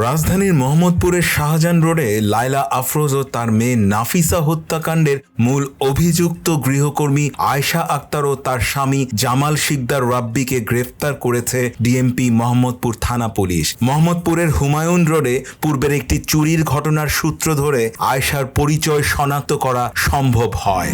রাজধানীর মোহাম্মদপুরের শাহজাহান রোডে লায়লা আফরোজ ও তার মেয়ে নাফিসা হত্যাকাণ্ডের মূল অভিযুক্ত গৃহকর্মী আয়শা আক্তার ও তার স্বামী জামাল শিকদার রাব্বিকে গ্রেফতার করেছে ডিএমপি মোহাম্মদপুর থানা পুলিশ। মোহাম্মদপুরের হুমায়ুন রোডে পূর্বের একটি চুরির ঘটনার সূত্র ধরে আয়শার পরিচয় শনাক্ত করা সম্ভব হয়।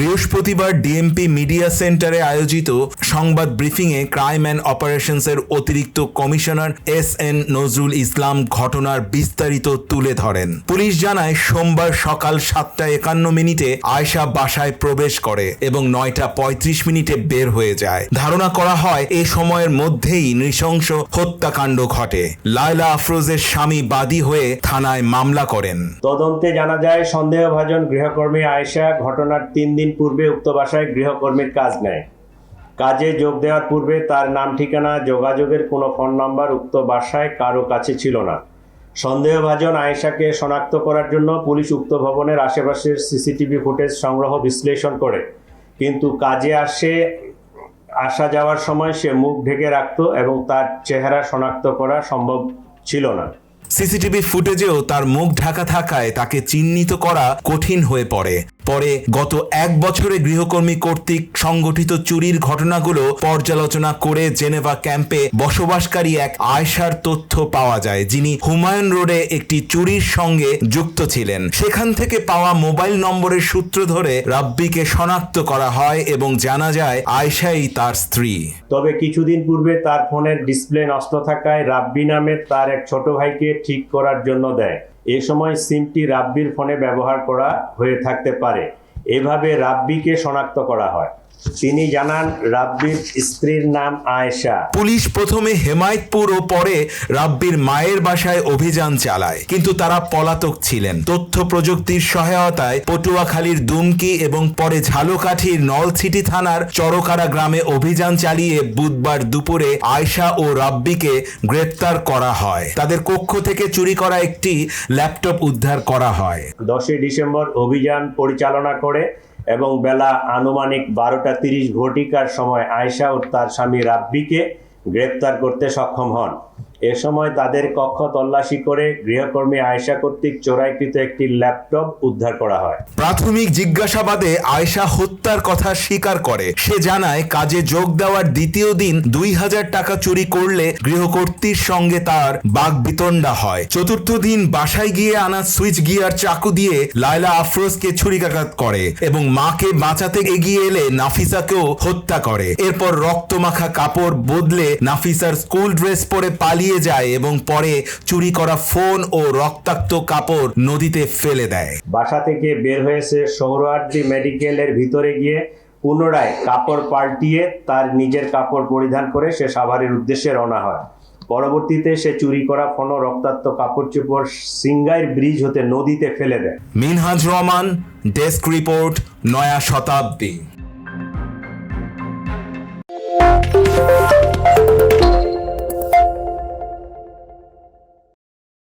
বৃহস্পতিবার ডিএমপি মিডিয়া সেন্টারে আয়োজিত সংবাদ ব্রিফিংয়ে ক্রাইম অ্যান্ড অপারেশনসের অতিরিক্ত commissioner S N Nazrul Islam ঘটনার বিস্তারিত তুলে ধরেন। পুলিশ জানায়, সোমবার সকাল সাতটা একান্ন মিনিটে আয়শা বাসায় প্রবেশ করে এবং নয়টা পঁয়ত্রিশ মিনিটে বের হয়ে যায়। ধারণা করা হয়, এ সময়ের মধ্যেই নৃশংস হত্যাকাণ্ড ঘটে। লায়লা আফরোজের স্বামী বাদী হয়ে থানায় মামলা করেন। তদন্তে জানা যায়, সন্দেহভাজন গৃহকর্মী আয়েশা ঘটনার তিন দিন পূর্বে উক্ত বাসায় গৃহকর্মীর কাজ নেয়। কাজে যোগ দেওয়ার পূর্বে তার নাম ঠিকানা, যোগাযোগের কোনো ফোন নাম্বার উক্ত বাসায় কারও কাছে ছিল না। সন্দেহভাজন আয়েশাকে শনাক্ত করার জন্য পুলিশ উক্ত ভবনের আশেপাশের সিসিটিভি ফুটেজ সংগ্রহ বিশ্লেষণ করে। কিন্তু কাজে আসে, আসা যাওয়ার সময় সে মুখ ঢেকে রাখতো এবং তার চেহারা শনাক্ত করা সম্ভব ছিল না। সিসিটিভি ফুটেজেও তার মুখ ঢাকা থাকায় তাকে চিহ্নিত করা কঠিন হয়ে পড়ে। পরে গত এক বছরে গৃহকর্মী কর্তৃক সংগঠিত চুরির ঘটনাগুলো পর্যালোচনা করে জেনেভা ক্যাম্পে বসবাসকারী এক আয়সার তথ্য পাওয়া যায়, যিনি হুমায়ুন রোডে একটি চুরির সঙ্গে যুক্ত ছিলেন। সেখান থেকে পাওয়া মোবাইল নম্বরের সূত্র ধরে রাব্বিকে শনাক্ত করা হয় এবং জানা যায় আয়সাই তার স্ত্রী। তবে কিছুদিন পূর্বে তার ফোনের ডিসপ্লে নষ্ট থাকায় রাব্বি নামের তার এক ছোট ভাইকে ঠিক করার জন্য দেয়। এ সময় সিমটি রাব্বির ফোনে ব্যবহার করা হয়ে থাকতে পারে। এভাবে রাব্বিকে শনাক্ত করা হয়। তিনি জানান রাব্বির স্ত্রীর নাম আয়েশা। পুলিশ প্রথমে হেমায়তপুর ও পরে রাব্বির মায়ের বাসায় অভিযান চালায়। কিন্তু তারা পলাতক ছিলেন। তথ্য প্রযুক্তির সহায়তায় পটুয়াখালীর দুমকি এবং পরে ঝালকাঠির নলছিটি থানার চরকারা গ্রামে অভিযান চালিয়ে বুধবার দুপুরে আয়শা ও রাব্বিকে গ্রেপ্তার করা হয়। তাদের কক্ষ থেকে চুরি করা একটি ল্যাপটপ উদ্ধার করা হয়। দশই ডিসেম্বর অভিযান পরিচালনা করে এবং বেলা আনুমানিক বারোটা তিরিশ ঘটিকার সময় আয়সা ও তার স্বামী রাব্বিকে গ্রেপ্তার করতে সক্ষম হন। এ সময় তাদের কক্ষ তল্লাশি করে গৃহকর্মী আয়েশা কর্তৃক চোরাইকৃত একটি ল্যাপটপ উদ্ধার করা হয়। প্রাথমিক জিজ্ঞাসাবাদে আয়শা হত্যার কথা স্বীকার করে। সে জানায়, কাজে যোগ দেওয়ার দ্বিতীয় দিন দুই হাজার টাকা চুরি করলে গৃহকর্ত্রীর সঙ্গে তার বাঘ বিতণ্ডা হয়। চতুর্থ দিন বাসায় গিয়ে আনা সুইচ গিয়ার চাকু দিয়ে লায়লা আফরোজকে ছুরিকাঘাত করে এবং মাকে বাঁচাতে এগিয়ে এলে নাফিসাকেও হত্যা করে। এরপর রক্তমাখা কাপড় বদলে নাফিসার স্কুল ড্রেস পরে পালিয়ে যায় এবং পরে চুরি করা ফোন ও রক্তাক্ত কাপড় নদীতে ফেলে দেয়। বাসা থেকে বের হয়েছে সৌরহার্দি মেডিকেলের ভিতরে গিয়ে পুনরায় কাপড় পাল্টিয়ে তার নিজের কাপড় পরিধান করে সে সাভারের উদ্দেশ্যে রওনা হয়। পরবর্তীতে সে চুরি করা ফোন রক্তাক্ত কাপড় চোপড় সিঙ্গাইর ব্রিজ হতে নদীতে ফেলে দেয়। মিনহাজ রহমান ডেস্ক রিপোর্ট নয়া শতাব্দী।